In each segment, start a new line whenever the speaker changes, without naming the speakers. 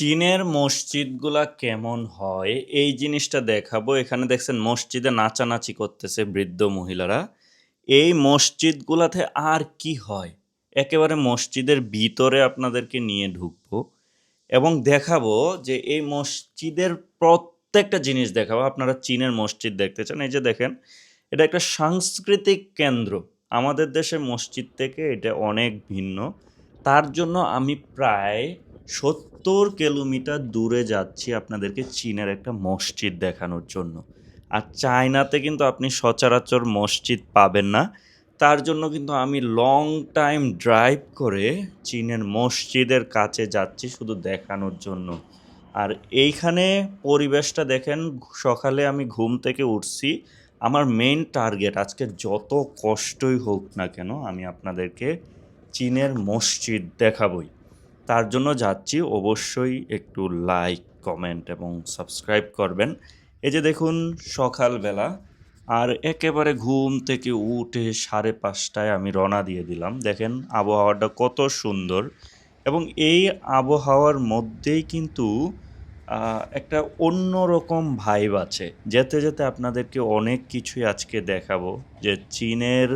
চীনের মসজিদগুলা কেমন হয়? এই জিনিসটা দেখাবো। এখানে দেখছেন মসজিদে নাচানাচি করতেছে বৃদ্ধ মহিলারা। এই মসজিদগুলাতে আর কি হয়? একেবারে মসজিদের ভিতরে আপনাদেরকে নিয়ে ঢুকবো এবং দেখাবো যে এই মসজিদের প্রত্যেকটা জিনিস দেখাবো। আপনারা চীনের মসজিদ দেখতে চান। এই যে দেখেন, এটা একটা সাংস্কৃতিক কেন্দ্র। আমাদের দেশে মসজিদ থেকে এটা অনেক ভিন্ন। তার জন্য আমি প্রায় সত্তর কিলোমিটার দূরে যাচ্ছি আপনাদেরকে চীনের একটা মসজিদ দেখানোর জন্য। আর চায়নাতে কিন্তু আপনি সচরাচর মসজিদ পাবেন না। তার জন্য কিন্তু আমি লং টাইম ড্রাইভ করে চীনের মসজিদের কাছে যাচ্ছি শুধু দেখানোর জন্য। আর এইখানে পরিবেশটা দেখেন, সকালে আমি ঘুম থেকে উঠছি। আমার মেইন টার্গেট আজকে যত কষ্টই হোক না কেন আমি আপনাদেরকে চীনের মসজিদ দেখাবই। তার জন্য যাচ্ছি। অবশ্যই একটু লাইক কমেন্ট এবং সাবস্ক্রাইব করবেন। এই যে দেখুন, সকালবেলা আর একেবারে ঘুম থেকে উঠে সাড়ে পাঁচটায় আমি রওনা দিয়ে দিলাম। দেখেন, আবহাওয়াটা কত সুন্দর এবং এই আবহাওয়ার মধ্যেই কিন্তু একটা অন্যরকম ভাইব আছে। যেতে যেতে আপনাদেরকে অনেক কিছুই আজকে দেখাবো। যে চীনের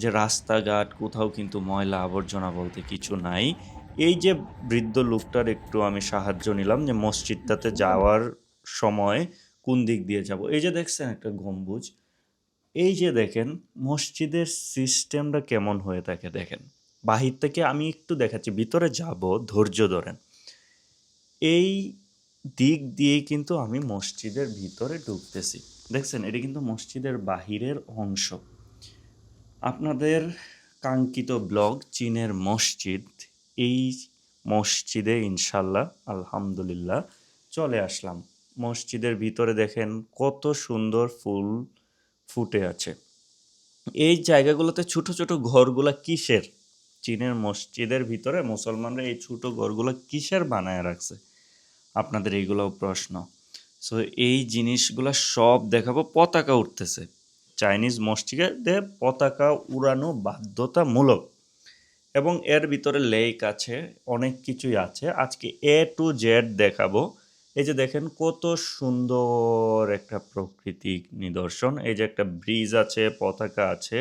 যে রাস্তাঘাট, কোথাও কিন্তু ময়লা আবর্জনা বলতে কিছু নাই। এই যে বৃদ্ধ লোকটার একটু আমি সাহায্য নিলাম যে মসজিদটাতে যাওয়ার সময় কোন দিক দিয়ে যাব। এই যে দেখছেন একটা গম্বুজ। এই যে দেখেন, মসজিদের সিস্টেমটা কেমন হয়ে থাকে দেখেন। বাহির থেকে আমি একটু দেখাচ্ছি, ভিতরে যাব, ধৈর্য ধরেন। এই দিক দিয়েই কিন্তু আমি মসজিদের ভিতরে ঢুকতেছি। দেখছেন, এটা কিন্তু মসজিদের বাহিরের অংশ। আপনাদের কাঙ্ক্ষিত ব্লগ, চীনের মসজিদ এই মসজিদে ইনশাল্লাহ আলহামদুলিল্লাহ, চলে আসলাম। মসজিদের ভিতরে দেখেন কত সুন্দর ফুল ফুটে আছে। এই জায়গাগুলোতে ছোট ছোট ঘরগুলা কিসের? চীনের মসজিদের ভিতরে মুসলমানরা এই ছোট ঘরগুলো কিসের বানায় রাখছে? আপনাদের এইগুলোও প্রশ্ন। সো এই জিনিসগুলো সব দেখাবো, পতাকা উঠতেছে। চাইনিজ মসজিদে পতাকা উড়ানো বাধ্যতামূলক। এবং এর ভিতরে লেক আছে, অনেক কিছুই আছে। আজকে এ টু জেড দেখাবো। এই যে দেখেন কত সুন্দর একটা প্রাকৃতিক নিদর্শন। এই যে একটা ব্রিজ আছে, পতাকা আছে।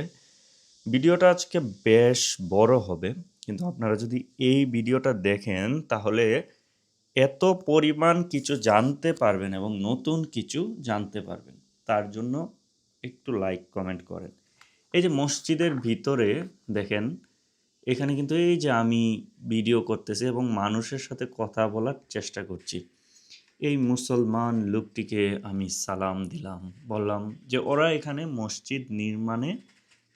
ভিডিওটা আজকে বেশ বড় হবে, কিন্তু আপনারা যদি এই ভিডিওটা দেখেন, তাহলে এত পরিমাণ কিছু জানতে পারবেন এবং নতুন কিছু জানতে পারবেন। তার জন্য একটু লাইক কমেন্ট করেন। এই যে মসজিদের ভিতরে দেখেন এখানে কিন্তু এই যে আমি ভিডিও করতেছি এবং মানুষের সাথে কথা বলার চেষ্টা করছি। এই মুসলমান লোকটিকে আমি সালাম দিলাম। বললাম যে, ওরা এখানে মসজিদ নির্মাণে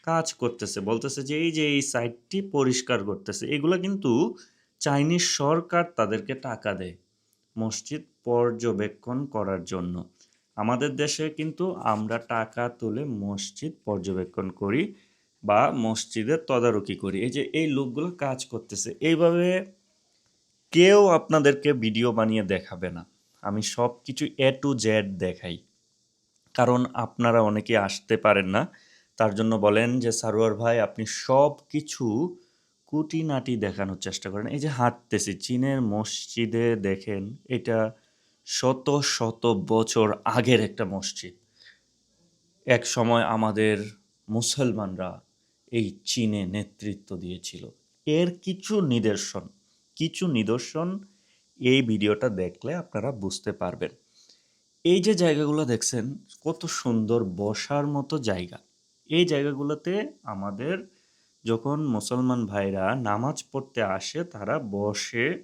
কাজ করতেছে। বলতেছে যে, এই যে, এই সাইটটি পরিষ্কার করতেছে। এগুলো কিন্তু চাইনিজ সরকার তাদেরকে টাকা দেয় মসজিদ পর্যবেক্ষণ করার জন্য। আমাদের দেশে কিন্তু আমরা টাকা তুলে মসজিদ পর্যবেক্ষণ করি। বা মসজিদের তদারকি করি। এই যে এই লোকগুলো কাজ করতেছে, এইভাবে কেউ আপনাদেরকে ভিডিও বানিয়ে দেখাবে না। আমি সব কিছু এ টু জেড দেখাই। কারণ আপনারা অনেকে আসতে পারেন না। তার জন্য বলেন যে, সারোয়ার ভাই, আপনি সব কিছু কুটিনাটি দেখানোর চেষ্টা করেন। এই যে হাঁটতেছি, চীনের মসজিদে দেখেন, এটা শত শত বছর আগের একটা মসজিদ। এক সময় আমাদের মুসলমানরা এই চীনে নেতৃত্ব দিয়েছিল। এর কিছু নিদর্শন কিছু নিদর্শন এই ভিডিওটা দেখলে আপনারা বুঝতে পারবেন। এই যে জায়গাগুলো দেখছেন, কত সুন্দর বসার মতো জায়গা। এই জায়গাগুলোতে আমাদের যখন মুসলমান ভাইরা নামাজ পড়তে আসে, তারা বসে,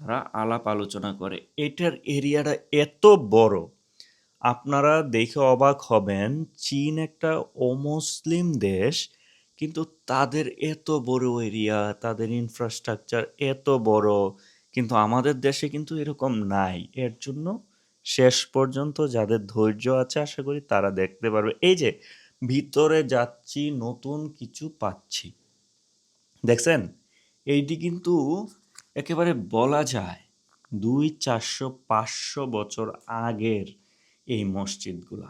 তারা আলাপ আলোচনা করে। এটার এরিয়াটা এত বড়, আপনারা দেখে অবাক হবেন, চীন একটা অমুসলিম দেশ কিন্তু তাদের এত বড় এরিয়া তাদের ইনফ্রাস্ট্রাকচার এত বড়, কিন্তু আমাদের দেশে কিন্তু এরকম নাই। এর জন্য শেষ পর্যন্ত যাদের ধৈর্য আছে, আশা করি তারা দেখতে পারবে। এই যে, ভিতরে যাচ্ছি, নতুন কিছু পাচ্ছি। দেখছেন? এইটি কিন্তু একেবারে বলা যায় দুই, চারশো, পাঁচশো বছর আগের এই মসজিদগুলা।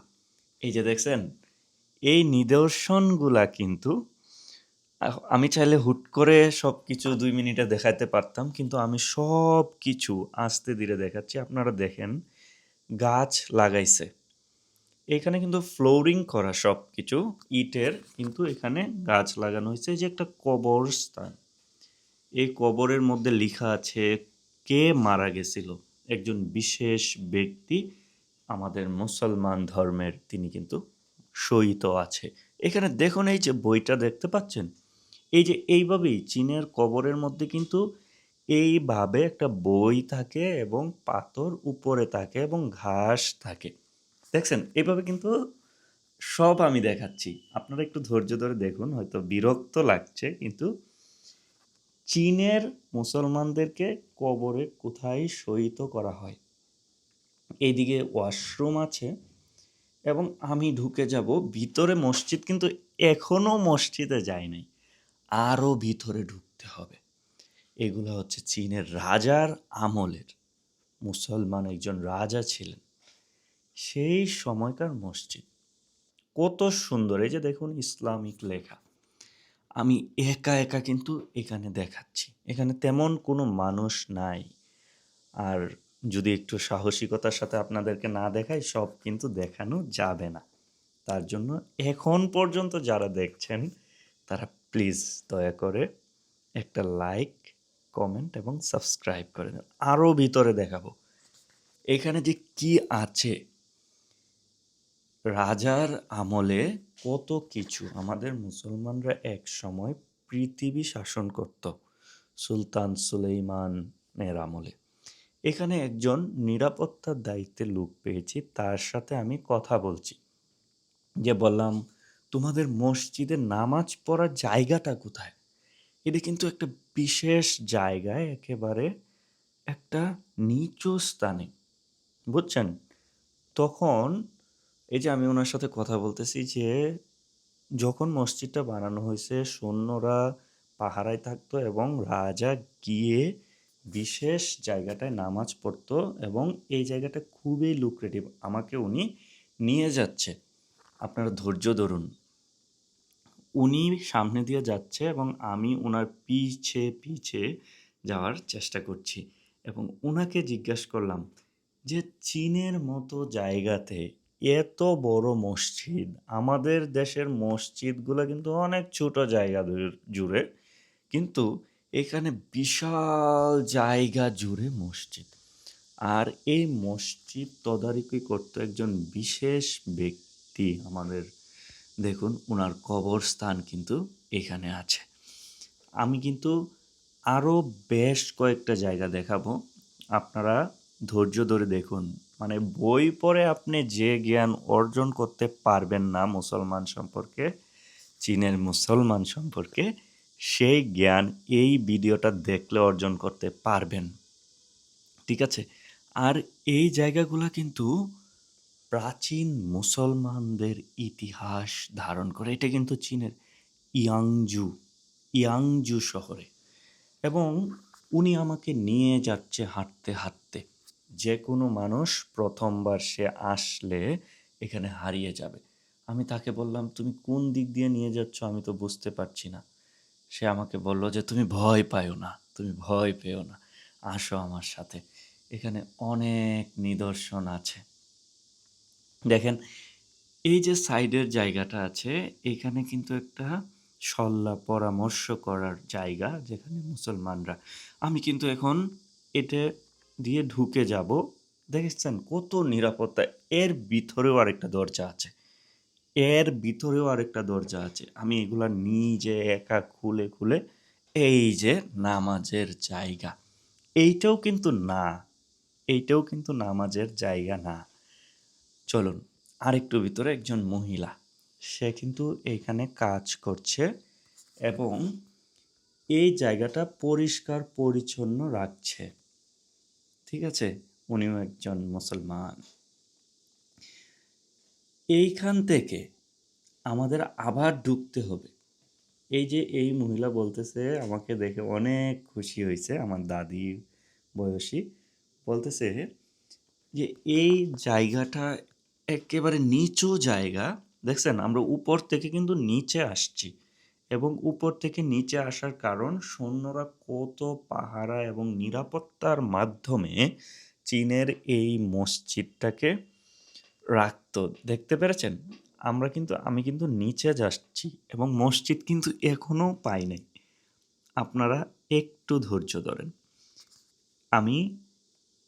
এই যে দেখছেন? এই নিদর্শনগুলা কিন্তু আমি চাইলে হুট করে সব কিছু দুই মিনিটে দেখাইতে পারতাম। কিন্তু আমি সব কিছু আস্তে ধীরে দেখাচ্ছি। আপনারা দেখেন, গাছ লাগাইছে। এখানে কিন্তু ফ্লোরিং করা সব কিছু ইটের, কিন্তু এখানে গাছ লাগানো হয়েছে যে একটা কবরস্থান। এই কবরের মধ্যে লিখা আছে, কে মারা গেছিল? একজন বিশেষ ব্যক্তি, আমাদের মুসলমান ধর্মের, তিনি কিন্তু শহীদ আছে। এখানে দেখুন, এই যে বইটা দেখতে পাচ্ছেন? এই যে এইভাবেই চীনের কবরের মধ্যে কিন্তু এইভাবে একটা বই থাকে এবং পাথর উপরে থাকে এবং ঘাস থাকে। দেখছেন? এইভাবে কিন্তু সব আমি দেখাচ্ছি। আপনারা একটু ধৈর্য ধরে দেখুন। হয়তো বিরক্ত লাগছে, কিন্তু চীনের মুসলমানদেরকে কবরে কোথায় শহীদ করা হয়। এইদিকে ওয়াশরুম আছে এবং আমি ঢুকে যাব, ভিতরে মসজিদ কিন্তু এখনও মসজিদে যাই নাই। আরও ভিতরে ঢুকতে হবে। এগুলো হচ্ছে চীনের রাজার আমলের। মুসলমান একজন রাজা ছিলেন। সেই সময়কার মসজিদ। কত সুন্দর! এই যে দেখুন ইসলামিক লেখা। আমি একা, একা কিন্তু এখানে দেখাচ্ছি। এখানে তেমন কোনো মানুষ নাই। আর যদি একটু সাহসিকতার সাথে আপনাদেরকে না দেখাই সব কিন্তু দেখানো যাবে না। তার জন্য এখন পর্যন্ত যারা দেখছেন তারা প্লিজ দয়া করে একটা লাইক, কমেন্ট এবং সাবস্ক্রাইব করে দেন। আরও ভিতরে দেখাবো। এখানে যে কি আছে রাজার আমলে কত কিছু আমাদের মুসলমানরা এক সময় পৃথিবী শাসন করত। সুলতান সুলেইমানের আমলে। এখানে একজন নিরাপত্তার দায়িত্বে লোক পেয়েছি। তার সাথে আমি কথা বলছি। যে বললাম, "তোমাদের মসজিদে নামাজ পড়ার জায়গাটা কোথায়?" এটা কিন্তু একটা বিশেষ জায়গায় একেবারে একটা নিচু স্থানে। বুঝছেন? তখন এই যে আমি ওনার সাথে কথা বলতেছি যে, যখন মসজিদটা বানানো হয়েছে সৈন্যরা পাহারায় থাকতো এবং রাজা গিয়ে বিশেষ জায়গাটায় নামাজ পড়তো এবং এই জায়গাটা খুবই লুক্রেটিভ। আমাকে উনি নিয়ে যাচ্ছে। আপনারা ধৈর্য ধরুন। উনি সামনে দিয়ে যাচ্ছে এবং আমি ওনার পিছে, পিছে যাওয়ার চেষ্টা করছি। এবং ওনাকে জিজ্ঞেস করলাম যে, "চীনের মতো জায়গাতে এত বড় মসজিদ, আমাদের দেশের মসজিদগুলো কিন্তু অনেক ছোট জায়গা জুড়ে। কিন্তু এখানে বিশাল জায়গা জুড়ে মসজিদ। আর এই মসজিদ তদারকি করতো একজন বিশেষ ব্যক্তি আমাদের দেখুন উনার কবরস্থান কিন্তু এখানে আছে। আমি কিন্তু আরও বেশ কয়েকটা জায়গা দেখাবো। আপনারা ধৈর্য ধরে দেখুন। মানে বই পড়ে আপনি যে জ্ঞান অর্জন করতে পারবেন না মুসলমান সম্পর্কে, চীনের মুসলমান সম্পর্কে, সেই জ্ঞান এই ভিডিওটা দেখলে অর্জন করতে পারবেন। ঠিক আছে? আর এই জায়গাগুলা কিন্তু প্রাচীন মুসলমানদের ইতিহাস ধারণ করে। এটা কিন্তু চীনের ইয়াংজু, ইয়াংজু শহরে। এবং উনি আমাকে নিয়ে যাচ্ছে হাঁটতে, হাঁটতে। যে কোনো মানুষ প্রথমবার সে আসলে এখানে হারিয়ে যাবে। আমি তাকে বললাম, "তুমি কোন দিক দিয়ে নিয়ে যাচ্ছ আমি তো বুঝতে পারছি না।" সে আমাকে বলল যে, "তুমি ভয় পাইও না, তুমি ভয় পেও না। আসো আমার সাথে। এখানে অনেক নিদর্শন আছে।" দেখেন, এই যে সাইডের জায়গাটা আছে, এখানে কিন্তু একটা সল্লা পরামর্শ করার জায়গা যেখানে মুসলমানরা আমি কিন্তু এখন এটা দিয়ে ঢুকে যাব। দেখেছেন কত নিরাপত্তা? এর ভিতরেও আরেকটা দরজা আছে। এর ভিতরেও আরেকটা দরজা আছে। আমি এগুলা নিজে একা খুলে, খুলে এই যে নামাজের জায়গা। এইটাও কিন্তু না। এইটাও কিন্তু নামাজের জায়গা না। চলুন আরেকটু ভিতরে একজন মহিলা। সে কিন্তু এইখানে কাজ করছে এবং এই জায়গাটা পরিষ্কার পরিচ্ছন্ন রাখছে। ঠিক আছে? উনিও একজন মুসলমান। এইখান থেকে আমাদের আবার ঢুকতে হবে। এই যে এই মহিলা বলতেছে আমাকে দেখে অনেক খুশি হয়েছে আমার দাদি বয়সী। বলতেছে যে, "এই জায়গাটা এক্কেবারে নিচু জায়গা। দেখছেন, আমরা উপর থেকে কিন্তু নিচে আসছি। এবং উপর থেকে নিচে আসার কারণ সৈন্যরা কত পাহারা এবং নিরাপত্তার মাধ্যমে চীনের এই মসজিদটাকে রাখত দেখতে পেরেছেন আমরা কিন্তু, আমি কিন্তু নিচে যাচ্ছি এবং মসজিদ কিন্তু এখনও পাই নাই আপনারা একটু ধৈর্য ধরেন আমি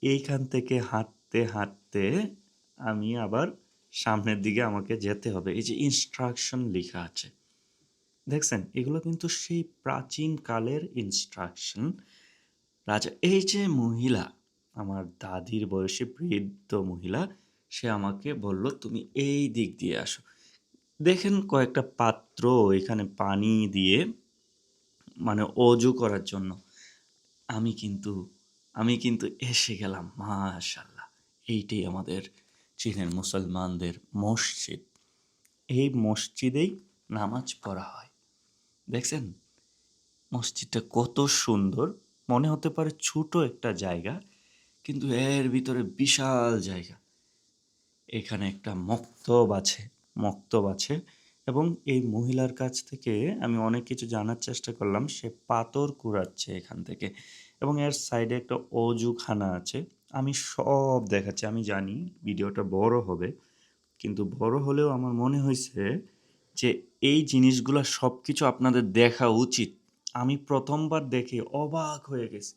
এইখান থেকে হাঁটতে হাঁটতে আমি আবার সামনের দিকে আমাকে যেতে হবে। এই যে ইনস্ট্রাকশন লেখা আছে, দেখছেন? এগুলো কিন্তু সেই প্রাচীন কালের ইনস্ট্রাকশন রাজা এই যে মহিলা, আমার দাদির বয়সী বৃদ্ধ মহিলা, সে আমাকে বলল, তুমি এই দিক দিয়ে আসো। দেখেন কয়েকটা পাত্র এখানে পানি দিয়ে মানে অজু করার জন্য। আমি কিন্তু আমি কিন্তু এসে গেলাম মাশাল্লাহ এইটাই আমাদের চীনের মুসলমানদের মসজিদ। এই মসজিদেই নামাজ পড়া হয়। দেখছেন? মসজিদটা কত সুন্দর। মনে হতে পারে ছোট একটা জায়গা, কিন্তু এর ভিতরে বিশাল জায়গা। এখানে একটা মক্তব আছে মক্তব আছে এবং এই মহিলার কাছ থেকে আমি অনেক কিছু জানার চেষ্টা করলাম। সে পাথর কুড়াচ্ছে এখান থেকে এবং এর সাইডে একটা অজুখানা আছে। আমি সব দেখাচ্ছি, আমি জানি ভিডিওটা বড় হবে, কিন্তু বড় হলেও আমার মনে হয়েছে যে এই জিনিসগুলো সব কিছু আপনাদের দেখা উচিত। আমি প্রথমবার দেখে অবাক হয়ে গেছি।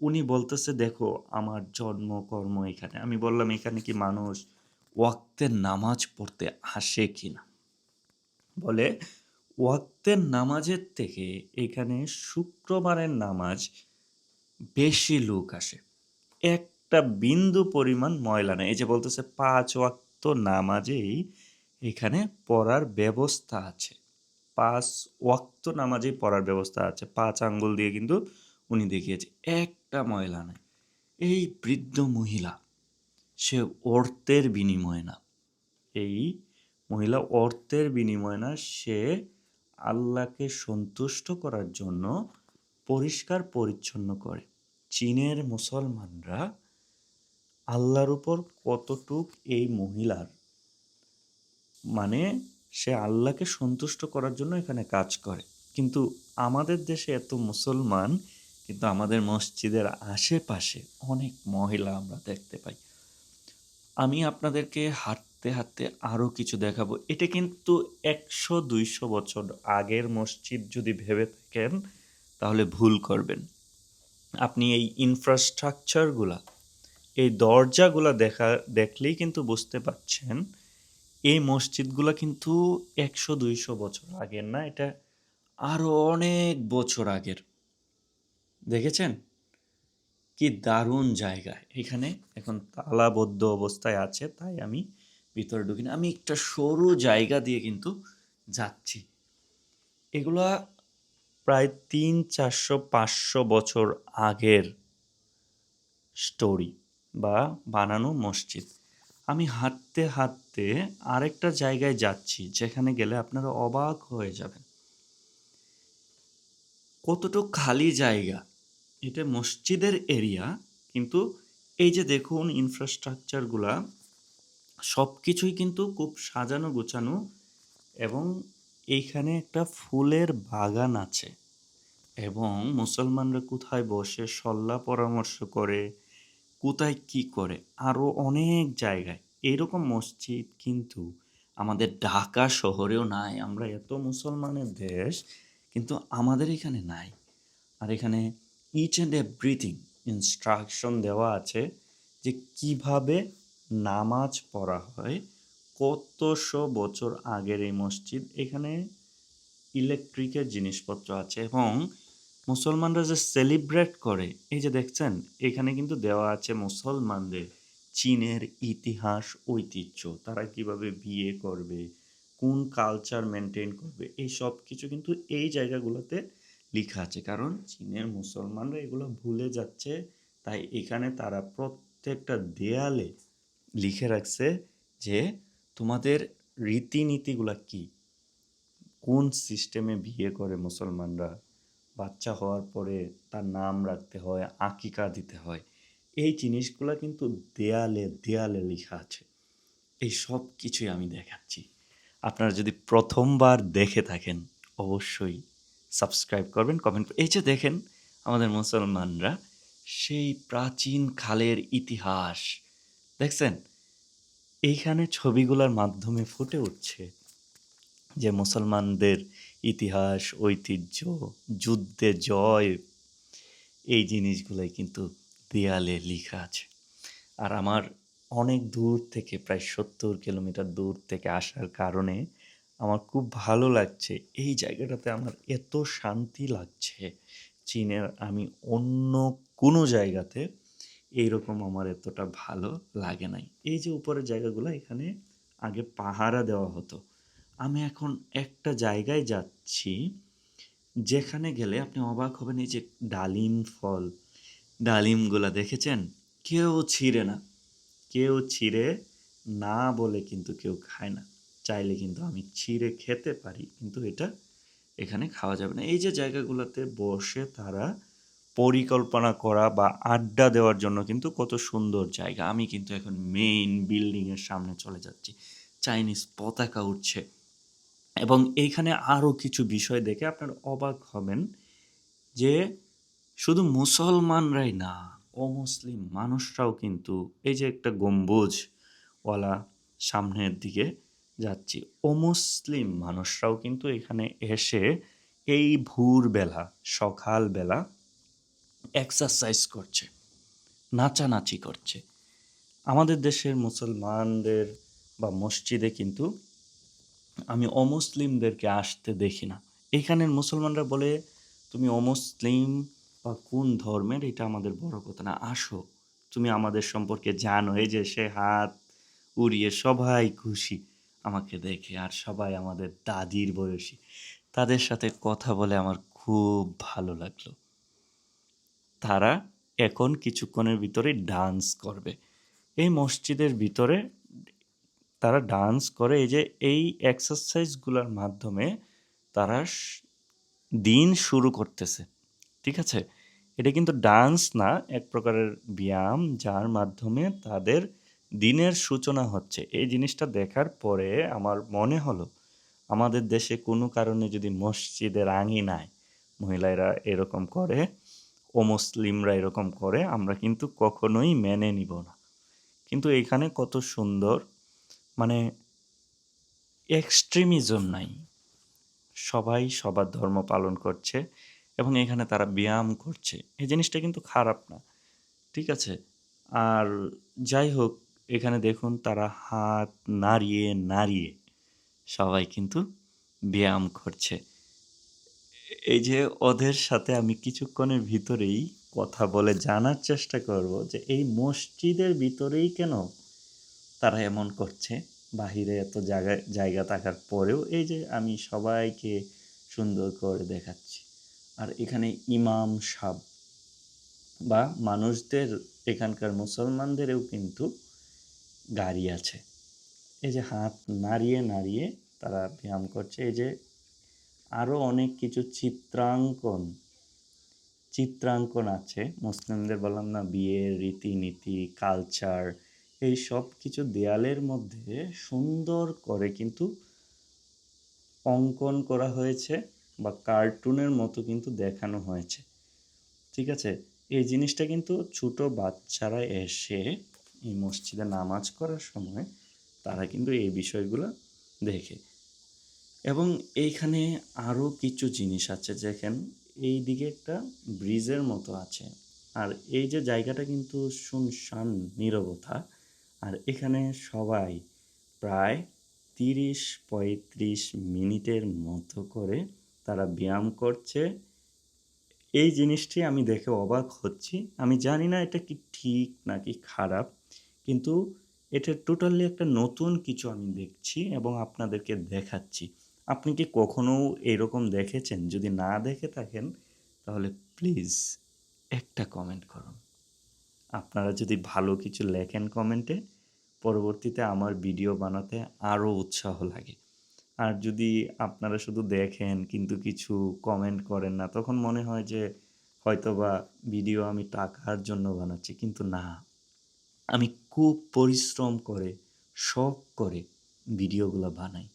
উনি বলতেছে, দেখো, আমার জন্ম কর্ম এখানে। আমি বললাম, এখানে কি মানুষ ওয়াক্তের নামাজ পড়তে আসে কিনা? বলে ওয়াক্তের নামাজের থেকে এখানে শুক্রবারের নামাজ বেশি লোক আসে। একটা বিন্দু পরিমাণ ময়লা নেই এই যে বলতেছে পাঁচ ওয়াক্ত নামাজেই এখানে পড়ার ব্যবস্থা আছে। পাঁচ ওয়াক্ত নামাজেই পড়ার ব্যবস্থা আছে। পাঁচ আঙ্গুল দিয়ে কিন্তু উনি দেখিয়েছে, একটা ময়লা নেই। এই বৃদ্ধ মহিলা, সে অর্থের বিনিময় না। এই মহিলা অর্থের বিনিময় না, সে আল্লাহকে সন্তুষ্ট করার জন্য পরিষ্কার পরিচ্ছন্ন করে। চীনের মুসলমানরা আল্লাহর উপর কতটুক এই মহিলার? মানে সে আল্লাহকে সন্তুষ্ট করার জন্য এখানে কাজ করে। কিন্তু আমাদের দেশে এত মুসলমান, কিন্তু আমাদের মসজিদের আশেপাশে অনেক মহিলা আমরা দেখতে পাই। আমি আপনাদেরকে হাঁটতে হাঁটতে আরও কিছু দেখাবো। এটা কিন্তু একশো, দুইশো বছর আগের মসজিদ যদি ভেবে থাকেন, তাহলে ভুল করবেন। আপনি এই ইনফ্রাস্ট্রাকচারগুলা এই দরজাগুলা দেখা, দেখলেই কিন্তু বুঝতে পারছেন, এই মসজিদগুলো কিন্তু একশো, দুইশো বছর আগের না, এটা আরও অনেক বছর আগের। দেখেছেন? কি দারুণ জায়গা। এখানে এখন তালাবদ্ধ অবস্থায় আছে, তাই আমি ভিতরে ঢুকিনি আমি একটা সরু জায়গা দিয়ে কিন্তু যাচ্ছি। এগুলা প্রায় তিন, চারশো, পাঁচশো বছর আগের স্টোরি বা বানানো মসজিদ। আমি হাঁটতে হাঁটতে আরেকটা জায়গায় যাচ্ছি, যেখানে গেলে আপনারা অবাক হয়ে যাবেন। কতটুকু খালি জায়গা। এটা মসজিদের এরিয়া, কিন্তু এই যে দেখুন ইনফ্রাস্ট্রাকচারগুলা সব কিছুই কিন্তু খুব সাজানো গোছানো এবং এইখানে একটা ফুলের বাগান আছে। এবং মুসলমানরা কোথায় বসে সল্লা পরামর্শ করে কোথায় কি করে? আরও অনেক জায়গায়। এরকম মসজিদ কিন্তু আমাদের ঢাকা শহরেও নাই। আমরা এত মুসলমানের দেশ, কিন্তু আমাদের এখানে নাই। আর এখানে ইচ অ্যান্ড এভরিথিং ইনস্ট্রাকশন দেওয়া আছে যে কীভাবে নামাজ পড়া হয়। কতশো বছর আগের এই মসজিদ? এখানে ইলেকট্রিকের জিনিসপত্র আছে এবং মুসলমানরা যে সেলিব্রেট করে, এই যে দেখছেন, এখানে কিন্তু দেওয়া আছে মুসলমানদের চীনের ইতিহাস, ঐতিহ্য, তারা কীভাবে বিয়ে করবে, কোন কালচার মেনটেন করবে, এই সব কিছু কিন্তু এই জায়গাগুলোতে লেখা আছে। কারণ চীনের মুসলমানরা এগুলো ভুলে যাচ্ছে, তাই এখানে তারা প্রত্যেকটা দেয়ালে লিখে রাখছে যে তোমাদের রীতিনীতিগুলা কি? কোন সিস্টেমে বিয়ে করে মুসলমানরা? বাচ্চা হওয়ার পরে তার নাম রাখতে হয়, আকিকা দিতে হয়। এই জিনিসগুলো কিন্তু দেয়ালে দেয়ালে লেখা আছে। এই সব কিছুই আমি দেখাচ্ছি। আপনারা যদি প্রথমবার দেখে থাকেন, অবশ্যই সাবস্ক্রাইব করবেন কমেন্ট এই যে দেখেন আমাদের মুসলমানরা সেই প্রাচীন খালের ইতিহাস। দেখছেন? এইখানে ছবিগুলোর মাধ্যমে ফুটে উঠছে যে মুসলমানদের ইতিহাস, ঐতিহ্য, যুদ্ধে জয়, এই জিনিসগুলোই কিন্তু দেয়ালে লেখা আছে। আর আমার অনেক দূর থেকে, প্রায় সত্তর কিলোমিটার দূর থেকে আসার কারণে আমার খুব ভালো লাগছে। এই জায়গাটাতে আমার এত শান্তি লাগছে চীনের, আমি অন্য কোনো জায়গাতে এইরকম আমার এতটা ভালো লাগে নাই। এই যে উপরের জায়গাগুলো, এখানে আগে পাহারা দেওয়া হতো। আমি এখন একটা জায়গায় যাচ্ছি যেখানে গেলে আপনি অবাক হবেন এই যে ডালিম ফল। ডালিমগুলা দেখেছেন? কেউ ছিঁড়ে না। কেউ ছিঁড়ে না বলে কিন্তু কেউ খায় না। চাইলে কিন্তু আমি ছিঁড়ে খেতে পারি, কিন্তু এটা এখানে খাওয়া যাবে না। এই যে জায়গাগুলোতে বসে তারা পরিকল্পনা করা বা আড্ডা দেওয়ার জন্য কিন্তু কত সুন্দর জায়গা। আমি কিন্তু এখন মেইন বিল্ডিংয়ের সামনে চলে যাচ্ছি। চাইনিজ পতাকা উঠছে এবং এইখানে আরও কিছু বিষয় দেখে আপনার অবাক হবেন যে শুধু মুসলমানরাই না, অমুসলিম মানুষরাও কিন্তু এই যে একটা গম্বুজওয়ালা সামনের দিকে যাচ্ছি, অমুসলিম মানুষরাও কিন্তু এখানে এসে এই ভোরবেলা, সকালবেলা এক্সারসাইজ করছে, নাচানাচি করছে। আমাদের দেশের মুসলমানদের বা মসজিদে কিন্তু আমি অমুসলিমদেরকে আসতে দেখি না। এখানের মুসলমানরা বলে, তুমি অমুসলিম বা কোন ধর্মের? এটা আমাদের বড় কথা না। আসো। তুমি আমাদের সম্পর্কে জানো। এই যে সে হাত উড়িয়ে সবাই খুশি। আমাকে দেখে আর সবাই আমাদের দাদির বয়সী। তাদের সাথে কথা বলে আমার খুব ভালো লাগল। তারা এখন কিছুক্ষণের ভিতরে ডান্স করবে। এই মসজিদের ভিতরে তারা ডান্স করে, এই যে এই এক্সারসাইজগুলোর মাধ্যমে তারা দিন শুরু করতেছে, ঠিক আছে? এটা কিন্তু ডান্স না, এক প্রকারের ব্যায়াম যার মাধ্যমে তাদের দিনের সূচনা হচ্ছে। এই জিনিসটা দেখার পরে আমার মনে হলো, আমাদের দেশে কোনো কারণে যদি মসজিদের আঙিনায় মহিলারা এরকম করে ও মুসলিমরা এরকম করে, আমরা কিন্তু কখনোই মেনে নিব না। কিন্তু এখানে কত সুন্দর মানে এক্সট্রিমিজম নাই। সবাই সবার ধর্ম পালন করছে এবং এখানে তারা ব্যায়াম করছে। এই জিনিসটা কিন্তু খারাপ না, ঠিক আছে? আর যাই হোক, এখানে দেখুন তারা হাত নাড়িয়ে নাড়িয়ে সবাই কিন্তু ব্যায়াম করছে। এই যে ওদের সাথে আমি কিছুক্ষণের ভিতরেই কথা বলে জানার চেষ্টা করব যে এই মসজিদের ভিতরেই কেন তারা এমন করছে। বাহিরে এত জায়গা জায়গা থাকার পরেও এই যে আমি সবাইকে সুন্দর করে দেখাচ্ছি। আর এখানে ইমাম সাব বা মানুষদের, এখানকার মুসলমানদেরও কিন্তু গাড়ি আছে। এই যে হাত নাড়িয়ে নাড়িয়ে তারা ব্যায়াম করছে। এই যে আরও অনেক কিছু চিত্রাঙ্কন চিত্রাঙ্কন আছে। মুসলিমদের বললাম না, বিয়ের রীতিনীতি কালচার এই সব কিছু দেয়ালের মধ্যে সুন্দর করে কিন্তু অঙ্কন করা হয়েছে বা কার্টুনের মতো কিন্তু দেখানো হয়েছে। ঠিক আছে? এই জিনিসটা কিন্তু ছোট বাচ্চারা এসে এই মসজিদে নামাজ করার সময় তারা কিন্তু এই বিষয়গুলো দেখে। এবং এইখানে আরও কিছু জিনিস আছে যেখান এই দিকে একটা ব্রিজের মতো আছে। আর এই যে জায়গাটা কিন্তু শুনশান, নীরবতা আর এখানে সবাই প্রায় তিরিশ পঁয়ত্রিশ মিনিটের মতো করে তারা ব্যায়াম করছে। এই জিনিসটি আমি দেখে অবাক হচ্ছি। আমি জানি না এটা কি ঠিক নাকি খারাপ, কিন্তু এটা টোটালি একটা নতুন কিছু আমি দেখছি এবং আপনাদেরকে দেখাচ্ছি। আপনি কি কখনো এরকম দেখেছেন? যদি না দেখে থাকেন, তাহলে প্লিজ একটা কমেন্ট করুন। আপনারা যদি ভালো কিছু লেখেন কমেন্টে, পরবর্তীতে আমার ভিডিও বানাতে আরও উৎসাহ লাগে। আর যদি আপনারা শুধু দেখেন কিন্তু কিছু কমেন্ট করেন না, তখন মনে হয় যে হয়তোবা ভিডিও আমি টাকার জন্য বানাচ্ছি, কিন্তু না। আমি খুব পরিশ্রম করে, শখ করে ভিডিওগুলো বানাই।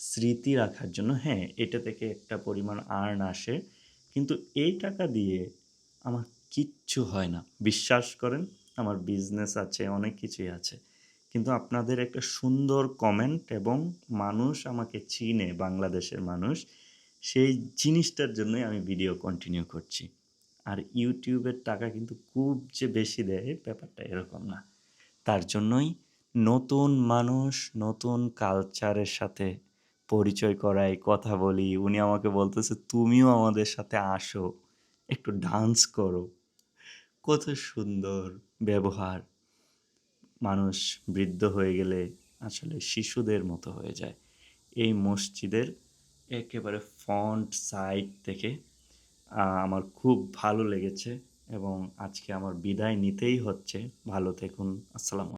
স্মৃতি রাখার জন্য হ্যাঁ এটা থেকে একটা পরিমাণ আর্ন আসে, কিন্তু এই টাকা দিয়ে আমার কিচ্ছু হয় না। বিশ্বাস করেন, আমার বিজনেস আছে, অনেক কিছুই আছে। কিন্তু আপনাদের একটা সুন্দর কমেন্ট এবং মানুষ আমাকে চিনে, বাংলাদেশের মানুষ, সেই জিনিসটার জন্যই আমি ভিডিও কন্টিনিউ করছি। আর ইউটিউবের টাকা কিন্তু খুব যে বেশি দেয়, ব্যাপারটা এরকম না। তার জন্যই নতুন মানুষ, নতুন কালচারের সাথে পরিচয় করাই, কথা বলি। উনি আমাকে বলতেছে, তুমিও আমাদের সাথে আসো, একটু ডান্স করো। কত সুন্দর ব্যবহার। মানুষ বৃদ্ধ হয়ে গেলে আসলে শিশুদের মতো হয়ে যায়। এই মসজিদের একেবারে ফন্ট সাইড থেকে আমার খুব ভালো লেগেছে এবং আজকে আমার বিদায় নিতেই হচ্ছে। ভালো থাকুন, আসসালামু